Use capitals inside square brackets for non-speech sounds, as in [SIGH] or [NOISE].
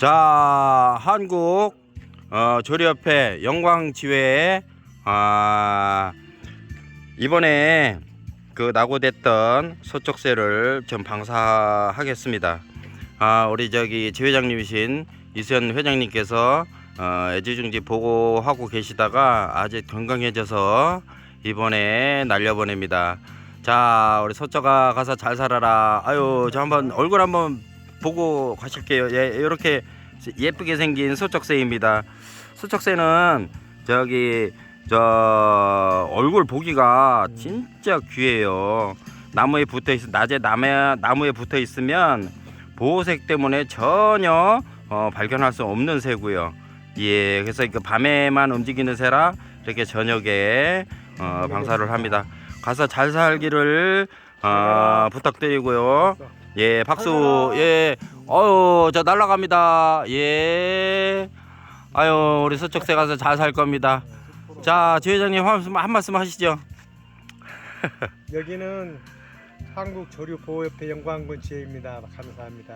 자, 한국 어, 조리협회 영광지회에 아, 이번에 그 낙오됐던 서쪽새를 좀 방사하겠습니다. 아, 우리 저기 지회장님이신 이수연 회장님께서 어, 애지중지 보고하고 계시다가 아직 건강해져서 이번에 날려보냅니다. 자, 우리 서쪽아 가서 잘 살아라. 아유, 저 한번 얼굴 한번 보고 가실게요. 예, 이렇게 예쁘게 생긴 소쩍새입니다. 소쩍새는 저기 저 얼굴 보기가 진짜 귀해요. 나무에 붙어 있 낮에 나무에 나무에 붙어 있으면 보호색 때문에 전혀 어, 발견할 수 없는 새고요. 예, 그래서 그 밤에만 움직이는 새라 이렇게 저녁에 어, 방사를 합니다. 가서 잘 살기를 어, 부탁드리고요. 예, 박수. 예. 어유, 저 날라갑니다. 예. 아유, 우리 서쪽새 가서 잘 살 겁니다. 자, 지 회장님 한 말씀, 한 말씀 하시죠. [LAUGHS] 여기는 한국 조류보호협회 영광군 지회입니다. 감사합니다.